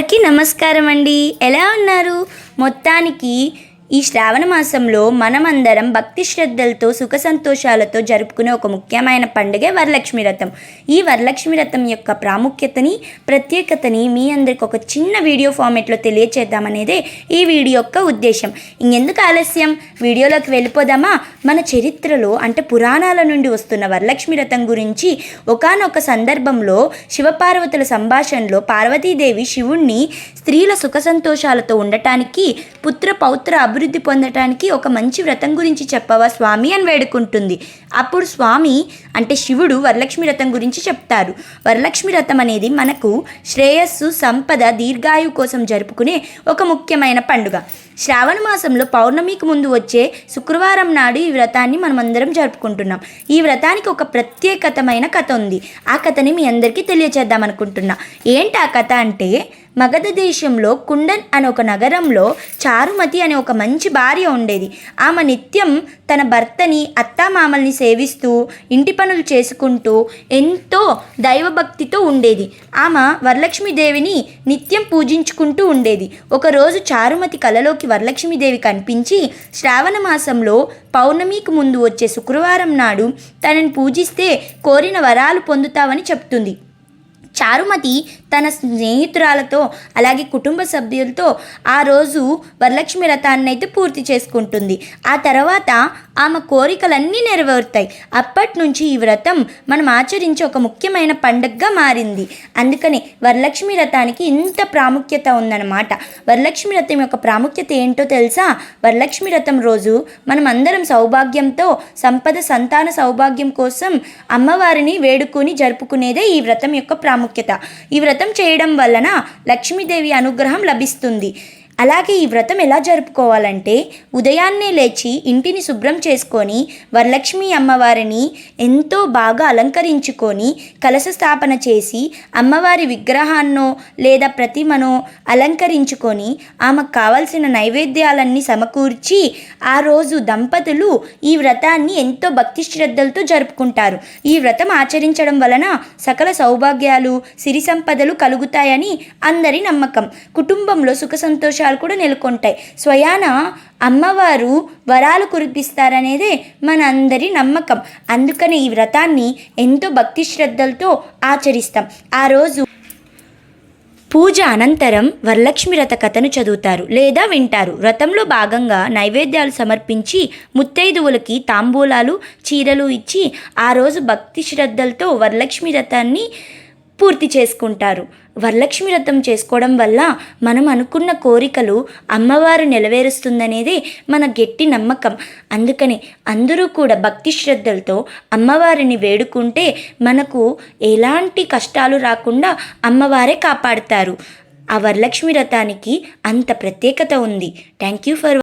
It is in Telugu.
అందరికీ నమస్కారం అండి ఎలా ఉన్నారు? మొత్తానికి ఈ శ్రావణ మాసంలో మనమందరం భక్తి శ్రద్ధలతో సుఖ సంతోషాలతో జరుపుకునే ఒక ముఖ్యమైన పండుగే వరలక్ష్మి రథం ఈ వరలక్ష్మి రథం యొక్క ప్రాముఖ్యతని ప్రత్యేకతని మీ అందరికి ఒక చిన్న వీడియో ఫార్మేట్లో తెలియచేద్దామనేదే ఈ వీడియో యొక్క ఉద్దేశం. ఇంకెందుకు ఆలస్యం? వీడియోలోకి వెళ్ళిపోదామా? మన చరిత్రలో అంటే పురాణాల నుండి వస్తున్న వరలక్ష్మి రథం గురించి ఒకానొక సందర్భంలో శివపార్వతుల సంభాషణలో పార్వతీదేవి శివుణ్ణి స్త్రీల సుఖ సంతోషాలతో ఉండటానికి పుత్ర పౌత్ర అభివృద్ధి పొందటానికి ఒక మంచి వ్రతం గురించి చెప్పవా స్వామి అని వేడుకుంటుంది. అప్పుడు స్వామి అంటే శివుడు వరలక్ష్మి వ్రతం గురించి చెప్తారు. వరలక్ష్మి వ్రతం అనేది మనకు శ్రేయస్సు సంపద దీర్ఘాయు కోసం జరుపుకునే ఒక ముఖ్యమైన పండుగ. శ్రావణ మాసంలో పౌర్ణమికి ముందు వచ్చే శుక్రవారం నాడు ఈ వ్రతాన్ని మనమందరం జరుపుకుంటున్నాం. ఈ వ్రతానికి ఒక ప్రత్యేకతమైన కథ ఉంది. ఆ కథని మీ అందరికీ తెలియచేద్దాం అనుకుంటున్నా. ఏంటి ఆ కథ అంటే మగధ దేశంలో కుండన్ అనే ఒక నగరంలో చారుమతి అనే ఒక మంచి భార్య ఉండేది. ఆమె నిత్యం తన భర్తని అత్తామామల్ని సేవిస్తూ ఇంటి పనులు చేసుకుంటూ ఎంతో దైవభక్తితో ఉండేది. ఆమె వరలక్ష్మీదేవిని నిత్యం పూజించుకుంటూ ఉండేది. ఒకరోజు చారుమతి కలలోకి వరలక్ష్మీదేవి కనిపించి శ్రావణ మాసంలో పౌర్ణమికి ముందు వచ్చే శుక్రవారం నాడు తనని పూజిస్తే కోరిన వరాలు పొందుతావని చెప్తుంది. చారుమతి తన స్నేహితురాలతో అలాగే కుటుంబ సభ్యులతో ఆ రోజు వరలక్ష్మి వ్రతాన్ని అయితే పూర్తి చేసుకుంటుంది. ఆ తర్వాత ఆమె కోరికలన్నీ నెరవేరుతాయి. అప్పటి నుంచి ఈ వ్రతం మనం ఆచరించే ఒక ముఖ్యమైన పండుగగా మారింది. అందుకని వరలక్ష్మి వ్రతానికి ఇంత ప్రాముఖ్యత ఉందన్నమాట. వరలక్ష్మి వ్రతం యొక్క ప్రాముఖ్యత ఏంటో తెలుసా? వరలక్ష్మి వ్రతం రోజు మనం అందరం సౌభాగ్యంతో సంపద సంతాన సౌభాగ్యం కోసం అమ్మవారిని వేడుకొని జరుపుకునేదే ఈ వ్రతం యొక్క ప్రాముఖ్యత. ఈ వ్రతం చేయడం వలన లక్ష్మీదేవి అనుగ్రహం లభిస్తుంది. అలాగే ఈ వ్రతం ఎలా జరుపుకోవాలంటే ఉదయాన్నే లేచి ఇంటిని శుభ్రం చేసుకొని వరలక్ష్మి అమ్మవారిని ఎంతో బాగా అలంకరించుకొని కలశ స్థాపన చేసి అమ్మవారి విగ్రహాన్నో లేదా ప్రతిమనో అలంకరించుకొని ఆమెకు కావలసిన నైవేద్యాలన్నీ సమకూర్చి ఆ రోజు దంపతులు ఈ వ్రతాన్ని ఎంతో భక్తి శ్రద్ధలతో జరుపుకుంటారు. ఈ వ్రతం ఆచరించడం వలన సకల సౌభాగ్యాలు సిరి సంపదలు కలుగుతాయని అందరి నమ్మకం. కుటుంబంలో సుఖ సంతోషాలు కూడా నెలకొంటాయి. స్వయాన అమ్మవారు వరాలు కురిపిస్తారనేదే మన అందరి నమ్మకం. అందుకని ఈ వ్రతాన్ని ఎంతో భక్తి శ్రద్ధలతో ఆచరిస్తాం. ఆ రోజు పూజ అనంతరం వరలక్ష్మి వ్రత కథను చదువుతారు లేదా వింటారు. వ్రతంలో భాగంగా నైవేద్యాలు సమర్పించి ముత్తైదువులకి తాంబూలాలు చీరలు ఇచ్చి ఆ రోజు భక్తి శ్రద్ధలతో వరలక్ష్మి వ్రతాన్ని పూర్తి చేసుకుంటారు. వరలక్ష్మి వ్రతం చేసుకోవడం వల్ల మనం అనుకున్న కోరికలు అమ్మవారు నెరవేరుస్తుందనేదే మన గట్టి నమ్మకం. అందుకని అందరూ కూడా భక్తి శ్రద్ధలతో అమ్మవారిని వేడుకుంటే మనకు ఎలాంటి కష్టాలు రాకుండా అమ్మవారే కాపాడుతారు. ఆ వరలక్ష్మి వ్రతానికి అంత ప్రత్యేకత ఉంది. Thank you for